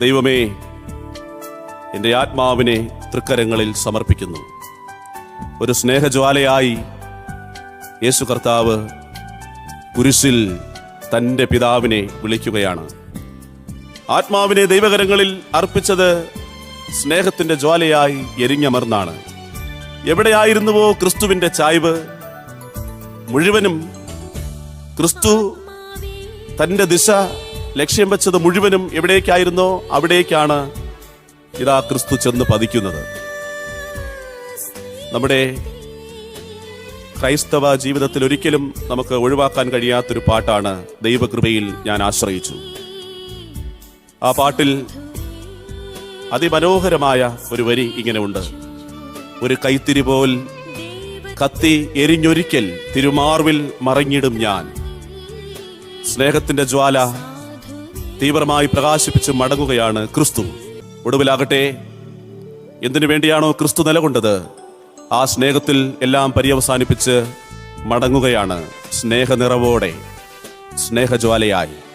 ദൈവമേ എന്റെ ആത്മാവിനെ തൃക്കരങ്ങളിൽ സമർപ്പിക്കുന്നു. ഒരു സ്നേഹജ്വാലയായി യേശു കർത്താവ് കുരിശിൽ തന്റെ പിതാവിനെ വിളിക്കുകയാണ്. ആത്മാവിനെ ദൈവകരങ്ങളിൽ അർപ്പിച്ചത് സ്നേഹത്തിന്റെ ജ്വാലയായി എരിഞ്ഞമർന്നാണ്. എവിടെയായിരുന്നുവോ ക്രിസ്തുവിന്റെ ചായ്വ് മുഴുവനും ക്രിസ്തു തന്റെ ദിശ ലക്ഷ്യം വെച്ചത് മുഴുവനും എവിടേക്കായിരുന്നോ അവിടേക്കാണ് ഇതാ ക്രിസ്തു ചെന്ന് പതിക്കുന്നത്. നമ്മുടെ ക്രൈസ്തവ ജീവിതത്തിൽ ഒരിക്കലും നമുക്ക് ഒഴിവാക്കാൻ കഴിയാത്തൊരു പാട്ടാണ് ദൈവകൃപയിൽ ഞാൻ ആശ്രയിച്ചു. ആ പാട്ടിൽ അതിമനോഹരമായ ഒരു വരി ഇങ്ങനെ ഉണ്ട്. ഒരു കൈത്തിരി പോൽ കത്തി എരിഞ്ഞൊരിക്കൽ തിരുമാർവിൽ മറിഞ്ഞിടും ഞാൻ. സ്നേഹത്തിന്റെ ജ്വാല തീവ്രമായി പ്രകാശിപ്പിച്ച് മടങ്ങുകയാണ് ക്രിസ്തു. ഒടുവിലാകട്ടെ എന്തിനു വേണ്ടിയാണോ ക്രിസ്തു നിലകൊണ്ടത്? ആ സ്നേഹത്തിൽ എല്ലാം പര്യവസാനിപ്പിച്ച് മടങ്ങുകയാണ് സ്നേഹനിറവോടെ സ്നേഹജ്വാലയായി.